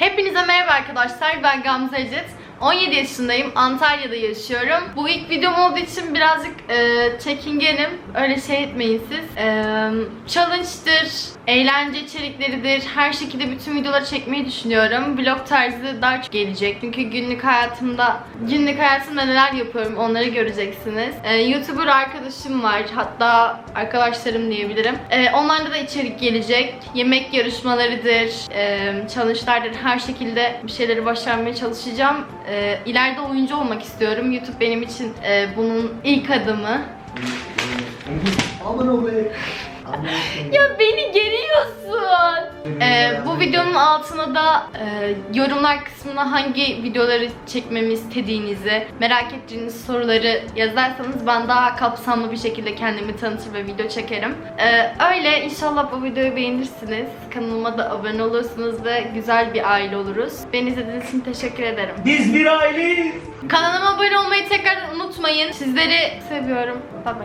Hepinize merhaba arkadaşlar. Ben Gamze Ecet. 17 yaşındayım. Antalya'da yaşıyorum. Bu ilk videom olduğu için birazcık e, çekingenim. Öyle şey etmeyin siz. E, challenge'dır, eğlence içerikleridir. Her şekilde bütün videoları çekmeyi düşünüyorum. Vlog tarzı daha çok gelecek. Çünkü günlük hayatımda günlük hayatımda neler yapıyorum onları göreceksiniz. E, YouTuber arkadaşım var. Hatta arkadaşlarım diyebilirim. E, onlarda da içerik gelecek. Yemek yarışmalarıdır, e, challenge'lardır. Her şekilde bir şeyleri başarmaya çalışacağım. E, ileride oyuncu olmak istiyorum. YouTube benim için e, bunun ilk adımı. Aman olayım. Ya beni geriyorsun. Ee, bu videonun altına da e, yorumlar kısmına hangi videoları çekmemi istediğinizi, merak ettiğiniz soruları yazarsanız ben daha kapsamlı bir şekilde kendimi tanıtır ve video çekerim. Ee, öyle inşallah bu videoyu beğenirsiniz. Kanalıma da abone olursunuz ve güzel bir aile oluruz. Beni izlediğiniz için teşekkür ederim. Biz bir aileyiz. Kanalıma abone olmayı tekrardan unutmayın. Sizleri seviyorum. Bye bye.